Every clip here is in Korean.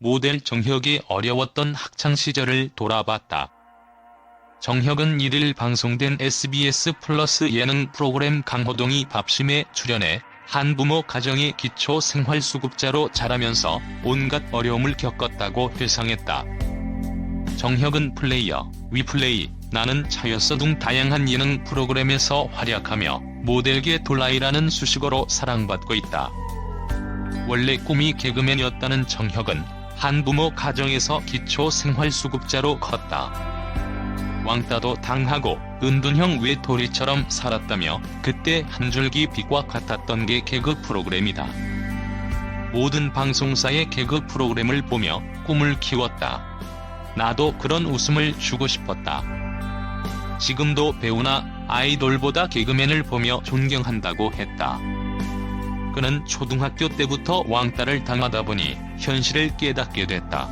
모델 정혁의 어려웠던 학창시절을 돌아봤다. 정혁은 1일 방송된 SBS 플러스 예능 프로그램 강호동이 밥심에 출연해 한부모 가정의 기초 생활수급자로 자라면서 온갖 어려움을 겪었다고 회상했다. 정혁은 플레이어, 위플레이, 나는 차였어 등 다양한 예능 프로그램에서 활약하며 모델계 돌라이라는 수식어로 사랑받고 있다. 원래 꿈이 개그맨이었다는 정혁은 한부모 가정에서 기초 생활수급자로 컸다. 왕따도 당하고 은둔형 외톨이처럼 살았다며 그때 한 줄기 빛과 같았던 게 개그 프로그램이다. 모든 방송사의 개그 프로그램을 보며 꿈을 키웠다. 나도 그런 웃음을 주고 싶었다. 지금도 배우나 아이돌보다 개그맨을 보며 존경한다고 했다. 그는 초등학교 때부터 왕따를 당하다 보니 현실을 깨닫게 됐다.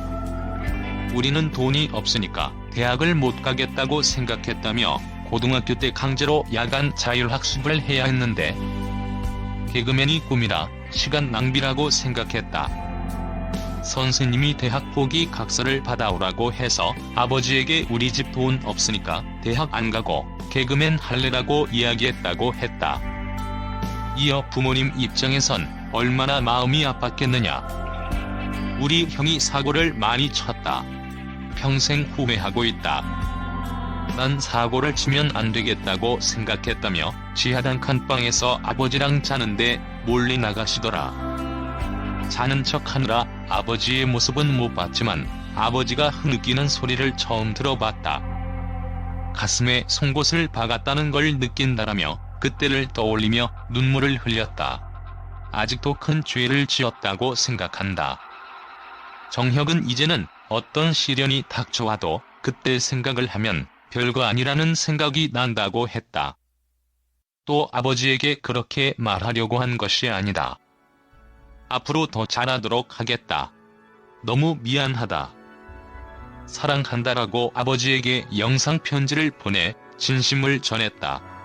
우리는 돈이 없으니까 대학을 못 가겠다고 생각했다며 고등학교 때 강제로 야간 자율학습을 해야 했는데 개그맨이 꿈이라 시간 낭비라고 생각했다. 선생님이 대학 포기 각서를 받아오라고 해서 아버지에게 우리 집 돈 없으니까 대학 안 가고 개그맨 할래라고 이야기했다고 했다. 이어 부모님 입장에선 얼마나 마음이 아팠겠느냐. 우리 형이 사고를 많이 쳤다. 평생 후회하고 있다. 난 사고를 치면 안 되겠다고 생각했다며 지하단 칸방에서 아버지랑 자는데 몰래 나가시더라. 자는 척 하느라 아버지의 모습은 못 봤지만 아버지가 흐느끼는 소리를 처음 들어봤다. 가슴에 송곳을 박았다는 걸 느낀다라며 그때를 떠올리며 눈물을 흘렸다. 아직도 큰 죄를 지었다고 생각한다. 정혁은 이제는 어떤 시련이 닥쳐와도 그때 생각을 하면 별거 아니라는 생각이 난다고 했다. 또 아버지에게 그렇게 말하려고 한 것이 아니다. 앞으로 더 잘하도록 하겠다. 너무 미안하다. 사랑한다라고 아버지에게 영상 편지를 보내 진심을 전했다.